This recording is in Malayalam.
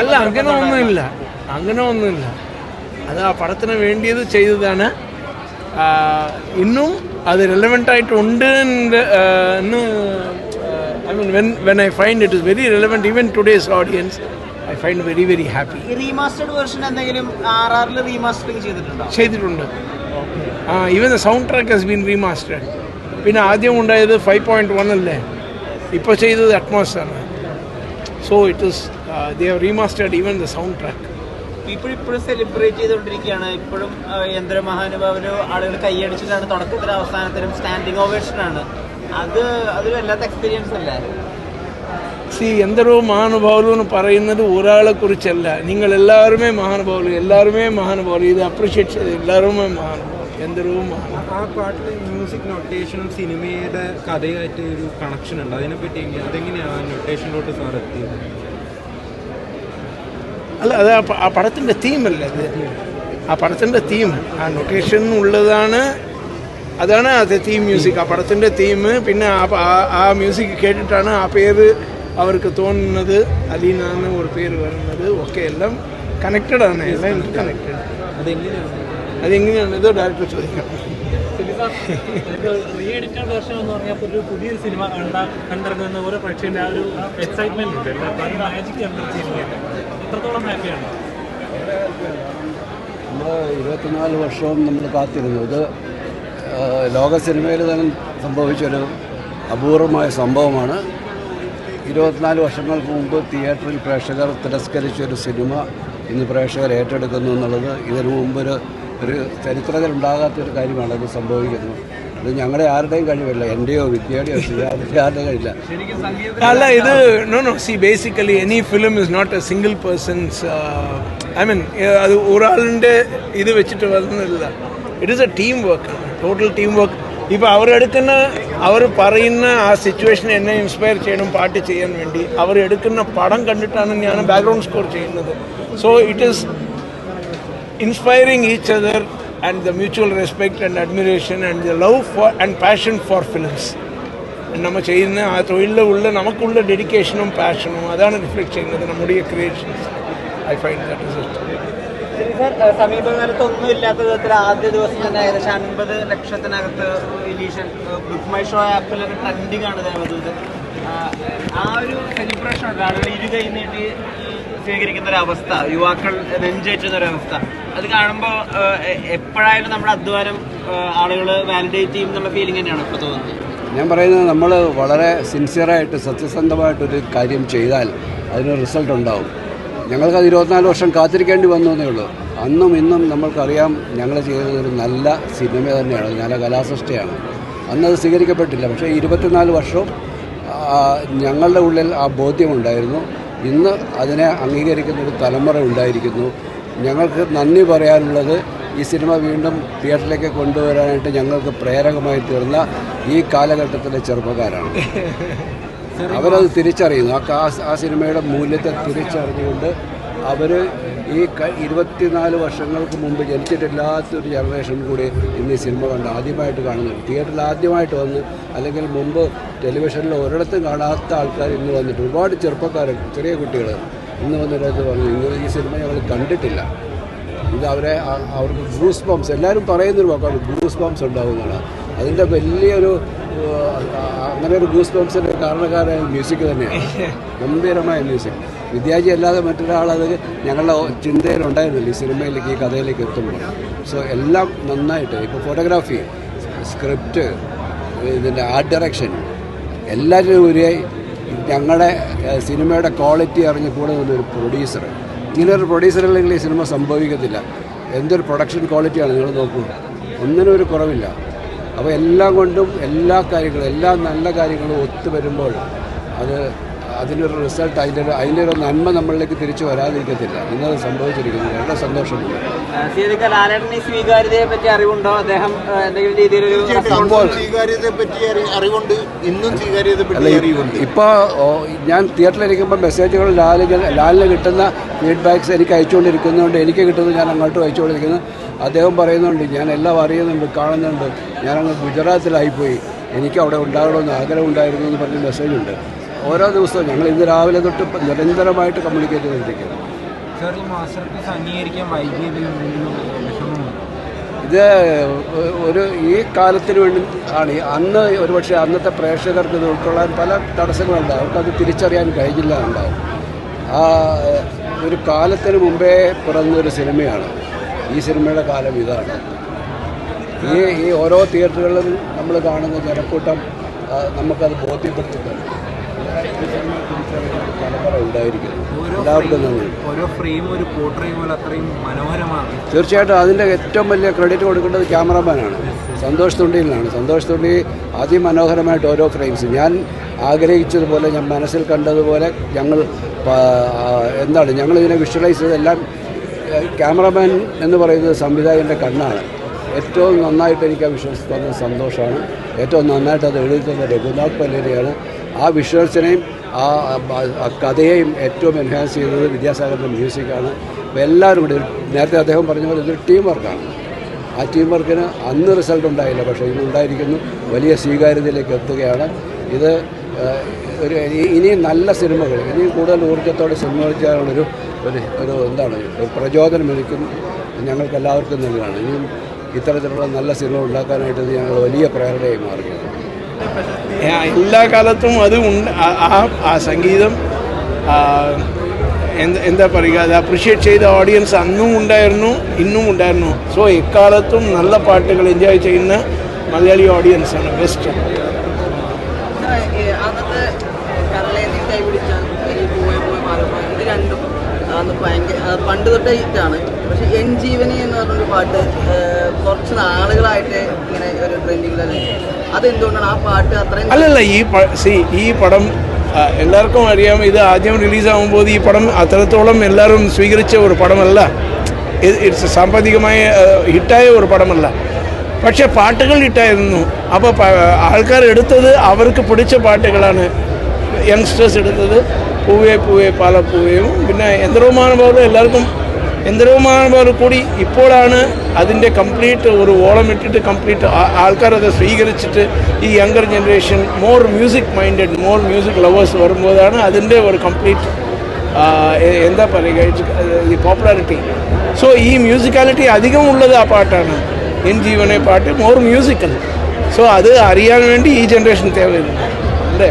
അല്ല അങ്ങനെ ഒന്നുമില്ല. അങ്ങനെ ഒന്നുമില്ല. അത് ആ പടത്തിന് വേണ്ടിയത് ചെയ്തതാണ്. ഇന്നും അത് റെലവെന്റ് ആയിട്ടുണ്ട് എന്ന് I mean when when I find it is very relevant even today's audience I find very very happy remastered version എന്തെങ്കിലും ആർ ആറിൽ റീമാസ്റ്ററിംഗ് ചെയ്തിട്ടുണ്ടോ? ചെയ്തിട്ടുണ്ട്. ആ even the soundtrack has been remastered പിന്നെ ആദ്യം ഉണ്ടായത് ഫൈവ് പോയിന്റ് വൺ അല്ലേ? Uh, ഇപ്പോൾ ചെയ്തത് അറ്റ്മോസ് ആണ്. So it is the have remastered even the soundtrack people ചെയ്തുകൊണ്ടിരിക്കുകയാണ്. ഇപ്പോഴും കൈയടിച്ചിട്ടാണ് അത് എക്സ്പീരിയൻസ് അല്ലേ? എന്ന് പറയുന്നത് ഒരാളെ കുറിച്ചല്ല. നിങ്ങൾ എല്ലാവരുമേ മഹാനുഭാവുലു എല്ലാവരുമേ മഹാനുഭാവുലു ഇത് അപ്രീഷിയേറ്റ് ചെയ്ത് എല്ലാവരുമേ മഹാനുഭാവുലു എന്തരോ ആ? പാട്ടിൽ മ്യൂസിക് നൊട്ടേഷനും സിനിമയുടെ കഥയായിട്ട് ഒരു കണക്ഷൻ ഉണ്ട്. അതിനെപ്പറ്റി അതെങ്ങനെയാണ് ആ നൊട്ടേഷനിലോട്ട് സാർ എത്തിയത്? അല്ല അത് ആ പടത്തിന്റെ തീമല്ലേ അത്? ആ പടത്തിന്റെ തീം ആ നൊട്ടേഷൻ ഉള്ളതാണ് അതാണ് അത് തീം മ്യൂസിക് ആ പടത്തിന്റെ തീം പിന്നെ ആ ആ- ആ മ്യൂസിക് കേട്ടിട്ടാണ് ആ പേര് അവർക്ക് തോന്നുന്നത്. അലീനാന്ന് ഒരു പേര് വരുന്നത്. ഒക്കെ എല്ലാം കണക്റ്റഡ് ആണ്. എല്ലാം കണക്റ്റഡ് അതെങ്ങനെയാണ്? അതെങ്ങനെയാണ്? ഇത് ഡയറക്ടർ ചോദിക്കാം. റീ എഡിറ്റഡ് വേർഷൻ എന്ന് പറഞ്ഞാൽ ഒരു പുതിയൊരു സിനിമ കണ്ട കണ്ടിറങ്ങുന്ന ഓരോ പ്രേക്ഷകന്റെ ആ ഒരു എക്സൈറ്റ്മെന്റ് ഉണ്ട്. മാജിക് എത്രത്തോളം ഹാപ്പിയാണ് നമ്മൾ ഇരുപത്തിനാല് വർഷവും നമ്മൾ കാത്തിരുന്നു. ഇത് ലോക സിനിമയിൽ തന്നെ സംഭവിച്ചൊരു അപൂർവമായ സംഭവമാണ്. ഇരുപത്തിനാല് വർഷങ്ങൾക്ക് മുമ്പ് തിയേറ്ററിൽ പ്രേക്ഷകർ തിരസ്കരിച്ചൊരു സിനിമ ഇന്ന് പ്രേക്ഷകർ ഏറ്റെടുക്കുന്നു എന്നുള്ളത് ഇതിനു മുമ്പ് ഒരു ഒരു ചരിത്രത്തിലുണ്ടാകാത്തൊരു കാര്യമാണ് ഇത് സംഭവിക്കുന്നത്. ഇത് ഞങ്ങളുടെ ആരുടെയും കഴിവല്ല എന്റെയോ വിദ്യയുടെയോ ആരുടെയും കഴിയില്ല അല്ല ഇത് no no C basically any film is not a single person's I mean അത് ഒരാളിന്റെ ഇത് വെച്ചിട്ട് വരുന്നില്ല. It is a team work total team work ഇപ്പോൾ അവരെടുക്കുന്ന അവർ പറയുന്ന ആ സിറ്റുവേഷൻ എന്നെ ഇൻസ്പയർ ചെയ്യണം പാട്ട് ചെയ്യാൻ വേണ്ടി. അവരെടുക്കുന്ന പടം കണ്ടിട്ടാണ് ഞാൻ ബാക്ക്ഗ്രൗണ്ട് സ്കോർ ചെയ്യുന്നത്. So it is inspiring each other and the mutual respect and admiration and the love for and passion for films നമ്മൾ ചെയ്യുന്ന ആ തൊഴിലിൽ ഉള്ള നമുക്കുള്ള ഡെഡിക്കേഷനും പാഷനും അതാണ് റിഫ്ലക്ട് ചെയ്യുന്നത് നമ്മുടെ creations I find that is it സമീപകാലത്ത് ഒന്നും ഇല്ലാത്ത വിധത്തിൽ ആദ്യ ദിവസം തന്നെ ഏകദേശം അൻപത് ലക്ഷത്തിനകത്ത് ഇലീഷൻ ബുക്ക് മൈ ഷോ ആപ്പിൽ ഒരു ട്രെൻഡിങ് ആണ് ദേവദൂത് ആ, ഒരു സെലിബ്രേഷൻ ഉണ്ട്? ആളുകൾ ഇരു കൈ നീട്ടി സ്വീകരിക്കുന്ന ഒരു അവസ്ഥ യുവാക്കൾ നെഞ്ചേറ്റുന്ന ഒരു അവസ്ഥ അത് കാണുമ്പോൾ എപ്പോഴായാലും നമ്മുടെ അധ്വാനം ആളുകൾ വാലിഡേറ്റ് ചെയ്യും എന്നുള്ള ഫീലിംഗ് തന്നെയാണ് ഇപ്പോൾ തോന്നുന്നത്. ഞാൻ പറയുന്നത് നമ്മൾ വളരെ സിൻസിയറായിട്ട് സത്യസന്ധമായിട്ടൊരു കാര്യം ചെയ്താൽ അതിന് റിസൾട്ട് ഉണ്ടാവും. ഞങ്ങൾക്കത് ഇരുപത്തിനാല് വർഷം കാത്തിരിക്കേണ്ടി വന്നു എന്നേ ഉള്ളൂ. അന്നും ഇന്നും നമ്മൾക്കറിയാം ഞങ്ങൾ ചെയ്തത് ഒരു നല്ല സിനിമ തന്നെയാണ് നല്ല കലാസൃഷ്ടിയാണ്. അന്നത് സ്വീകരിക്കപ്പെട്ടില്ല. പക്ഷേ ഇരുപത്തിനാല് വർഷവും ഞങ്ങളുടെ ഉള്ളിൽ ആ ബോധ്യമുണ്ടായിരുന്നു ഇന്ന് അതിനെ അംഗീകരിക്കുന്ന ഒരു തലമുറ ഉണ്ടായിരിക്കുന്നു. ഞങ്ങൾക്ക് നന്ദി പറയാനുള്ളത് ഈ സിനിമ വീണ്ടും തിയേറ്ററിലേക്ക് കൊണ്ടുവരാനായിട്ട് ഞങ്ങൾക്ക് പ്രേരകമായി തീർന്ന ഈ കാലഘട്ടത്തിലെ ചെറുപ്പക്കാരാണ്. അവരത് തിരിച്ചറിയുന്നു. ആ ആ സിനിമയുടെ മൂല്യത്തെ തിരിച്ചറിഞ്ഞുകൊണ്ട് അവർ ഈ ഇരുപത്തിനാല് വർഷങ്ങൾക്ക് മുമ്പ് ജനിച്ചിട്ടില്ലാത്തൊരു ജനറേഷൻ കൂടി ഇന്ന് ഈ സിനിമ കണ്ട് ആദ്യമായിട്ട് കാണുന്നത്. തിയേറ്ററിൽ ആദ്യമായിട്ട് വന്ന് അല്ലെങ്കിൽ മുമ്പ് ടെലിവിഷനിൽ ഒരിടത്തും കാണാത്ത ആൾക്കാർ ഇന്ന് വന്നിട്ട് ഒരുപാട് ചെറുപ്പക്കാർ ചെറിയ കുട്ടികൾ ഇന്ന് വന്നിട്ട് പറഞ്ഞു ഇന്ന് ഈ സിനിമ ഞങ്ങൾ കണ്ടിട്ടില്ല. ഇത് അവരെ അവർക്ക് ഗ്രൂസ് ബോംസ് എല്ലാവരും പറയുന്നൊരു വാക്കാണ് ഗ്രൂസ് ബോംസ് ഉണ്ടാകുന്നതാണ് അതിന്റെ വലിയൊരു അങ്ങനെ ഒരു ഗൂസ് ബോംസിന്റെ കാരണക്കാരായ മ്യൂസിക് തന്നെയാണ്. ഗംഭീരമായ മ്യൂസിക് വിദ്യാജി അല്ലാതെ മറ്റൊരാളത് ഞങ്ങളുടെ ചിന്തയിലുണ്ടായിരുന്നില്ല. ഈ സിനിമയിലേക്ക് ഈ കഥയിലേക്ക് എത്തുമ്പോൾ. സോ എല്ലാം നന്നായിട്ട് ഇപ്പോൾ ഫോട്ടോഗ്രാഫി സ്ക്രിപ്റ്റ് ഇതിന്റെ ആർട്ട് ഡയറക്ഷൻ എല്ലാവരും ഉപരിയായി ഞങ്ങളുടെ സിനിമയുടെ ക്വാളിറ്റി അറിഞ്ഞ് കൂടെ നിന്നൊരു പ്രൊഡ്യൂസർ ഇങ്ങനൊരു പ്രൊഡ്യൂസർ അല്ലെങ്കിൽ ഈ സിനിമ സംഭവിക്കത്തില്ല. എന്തൊരു പ്രൊഡക്ഷൻ ക്വാളിറ്റിയാണ് നിങ്ങൾ നോക്കൂ. ഒന്നിനും ഒരു കുറവില്ല. അപ്പോൾ എല്ലാം കൊണ്ടും എല്ലാ കാര്യങ്ങളും എല്ലാ നല്ല കാര്യങ്ങളും ഒത്തു വരുമ്പോൾ അത് അതിനൊരു റിസൾട്ട് അതിന്റെ ഒരു അതിന്റെ ഒരു നന്മ നമ്മളിലേക്ക് തിരിച്ചു വരാതിരിക്കത്തില്ല. ഇന്നത് സംഭവിച്ചിരിക്കുന്നത് വളരെ സന്തോഷമുണ്ട്. സ്വീകാര്യതയെ പറ്റി അറിവുണ്ടോ? അദ്ദേഹം എന്തെങ്കിലും രീതിയിലൊരു സ്വീകാര്യതയെ പറ്റി അറി- അറിവുണ്ട്. ഇന്നും സ്വീകാര്യതയെ പറ്റി അറിവുണ്ട്. ഇപ്പോൾ ഞാൻ തിയേറ്ററിലിരിക്കുമ്പോൾ മെസ്സേജുകൾ ലാലിന് ലാലിന് കിട്ടുന്ന ഫീഡ്ബാക്ക്സ് എനിക്ക് അയച്ചുകൊണ്ടിരിക്കുന്നതുകൊണ്ട് എനിക്ക് കിട്ടുന്നത് ഞാൻ അങ്ങോട്ട് അയച്ചുകൊണ്ടിരിക്കുന്നു. അദ്ദേഹം പറയുന്നുണ്ട് ഞാൻ എല്ലാം അറിയുന്നുണ്ട് കാണുന്നുണ്ട്. ഞാനങ്ങ് ഗുജറാത്തിലായിപ്പോയി. എനിക്ക് അവിടെ ഉണ്ടാകണമെന്ന് ആഗ്രഹം ഉണ്ടായിരുന്നു എന്ന് പറഞ്ഞ മെസ്സേജുണ്ട്. ഓരോ ദിവസവും ഞങ്ങൾ ഇന്ന് രാവിലെ തൊട്ട് നിരന്തരമായിട്ട് കമ്മ്യൂണിക്കേറ്റ് ചെയ്തിരിക്കുന്നു ഇത് ഒരു ഈ കാലത്തിന് വേണ്ടി ആണ്. അന്ന് ഒരുപക്ഷെ അന്നത്തെ പ്രേക്ഷകർക്ക് ഇത് ഉൾക്കൊള്ളാൻ പല തടസ്സങ്ങളുണ്ടാവും അവർക്കത് തിരിച്ചറിയാൻ കഴിഞ്ഞില്ല ഉണ്ടാവും ആ ഒരു കാലത്തിന് മുമ്പേ പിറന്നൊരു സിനിമയാണ്. ഈ സിനിമയുടെ കാലം ഇതാണ്. ഈ ഈ ഓരോ തിയേറ്ററുകളിലും നമ്മൾ കാണുന്ന ജനക്കൂട്ടം നമുക്കത് ബോധ്യപ്പെടുത്തുന്നുണ്ട് തലമുറ ഓരോ എല്ലാവർക്കും ഓരോ ഫ്രെയിം ഒരു പോർട്രേയും പോലെ അത്രയും മനോഹരമാണ്. തീർച്ചയായിട്ടും അതിന്റെ ഏറ്റവും വലിയ ക്രെഡിറ്റ് കൊടുക്കേണ്ടത് ക്യാമറാമാനാണ് സന്തോഷ് തുണ്ടിയിലാണ് സന്തോഷ് തുണ്ടി അതിമനോഹരമായിട്ട് ഓരോ ഫ്രെയിംസ് ഞാൻ ആഗ്രഹിച്ചതുപോലെ ഞാൻ മനസ്സിൽ കണ്ടതുപോലെ ഞങ്ങൾ എന്താണ് ഞങ്ങളിതിനെ വിഷ്വലൈസ് ചെയ്തെല്ലാം ക്യാമറമാൻ എന്ന് പറയുന്നത് സംവിധായകന്റെ കണ്ണാണ്. ഏറ്റവും നന്നായിട്ട് എനിക്ക് ആ തന്നത് സന്തോഷമാണ്. ഏറ്റവും നന്നായിട്ട് അത് എഴുതി തന്ന രഘുനാഥ് പല്ലേരിയാണ്. ആ വിഷ്വൽസിനെയും ആ കഥയെയും ഏറ്റവും എൻഹാൻസ് ചെയ്തത് വിദ്യാസാഗറിന്റെ മ്യൂസിക്കാണ് അപ്പോൾ എല്ലാവരും കൂടി നേരത്തെ അദ്ദേഹം പറഞ്ഞ പോലെ ഇതൊരു ടീം വർക്കാണ് ആ ടീം വർക്കിന് അന്ന് റിസൾട്ട് ഉണ്ടായില്ല പക്ഷേ ഇന്ന് ഉണ്ടായിരിക്കുന്നു. വലിയ സ്വീകാര്യതയിലേക്ക് എത്തുകയാണ്. ഇത് ഒരു ഇനി- ഇനിയും നല്ല സിനിമകൾ ഇനിയും കൂടുതൽ ഊർജത്തോടെ സിനിമകൾ ചെയ്യാനുള്ളൊരു ഒരു ഒരു എന്താണ് ഒരു പ്രചോദനം എനിക്കും എല്ലാവർക്കും നൽകുകയാണ്. ഇനിയും ഇത്തരത്തിലുള്ള നല്ല സിനിമ ഉണ്ടാക്കാനായിട്ട് ഞങ്ങൾ വലിയ പ്രേരണയായി മാറുകയാണ്. എല്ലാ കാലത്തും അത് ആ- ആ സംഗീതം എന്ത് പറയുക അത് അപ്രിഷ്യേറ്റ് ചെയ്ത ഓഡിയൻസ് അന്നും ഉണ്ടായിരുന്നു ഇന്നും ഉണ്ടായിരുന്നു. സോ എക്കാലത്തും നല്ല പാട്ടുകൾ എൻജോയ് ചെയ്യുന്ന മലയാളി ആണ് ബെസ്റ്റ് പോയ. പോയ രണ്ടും അന്ന് ഭയങ്കര പണ്ട് തൊട്ടേ ഹിറ്റാണ്. പക്ഷെ എൻ ജീവനി എന്ന് പറഞ്ഞൊരു പാട്ട് കുറച്ച് നാളുകളായിട്ട് ഇങ്ങനെ ഒരു ട്രെൻഡിങ്ങിലല്ലേ അതെന്തുകൊണ്ടാണ് ആ പാട്ട് അത്രയും അല്ലല്ല ഈ സി ഈ പടം എല്ലാവർക്കും അറിയാം ഇത് ആദ്യം റിലീസാകുമ്പോൾ ഈ പടം അത്രത്തോളം എല്ലാവരും സ്വീകരിച്ച ഒരു പടമല്ല. ഇറ്റ്സ് സാമ്പത്തികമായ ഹിറ്റായ ഒരു പടമല്ല. പക്ഷേ പാട്ടുകൾ ഹിറ്റായിരുന്നു. അപ്പോൾ ആൾക്കാർ എടുത്തത് അവർക്ക് പിടിച്ച പാട്ടുകളാണ് യങ്സ്റ്റേഴ്സ് എടുത്തത്. പൂവേ പൂവേ പാലപ്പൂവേയും പിന്നെ യന്ത്രവുമാനുഭാവം എല്ലാവർക്കും യന്ത്രവുമാനുഭാവം കൂടി ഇപ്പോഴാണ് അതിന്റെ കംപ്ലീറ്റ് ഒരു ഓളം ഇട്ടിട്ട് കംപ്ലീറ്റ് ആൾക്കാർ അത് സ്വീകരിച്ചിട്ട് ഈ younger generation more music minded more music lovers വരുമ്പോഴാണ് അതിന്റെ ഒരു കംപ്ലീറ്റ് എന്താ പറയുക ഈ പോപ്പുലാരിറ്റി. സോ ഈ മ്യൂസിക്കാലിറ്റി അധികം ഉള്ളത് ആ പാട്ടാണ്. എൻ ജീവനെ പാട്ട് മോർ മ്യൂസിക്കൽ. സോ അത് അറിയാൻ വേണ്ടി ഈ ജനറേഷൻ തേവയുണ്ട് അല്ലേ?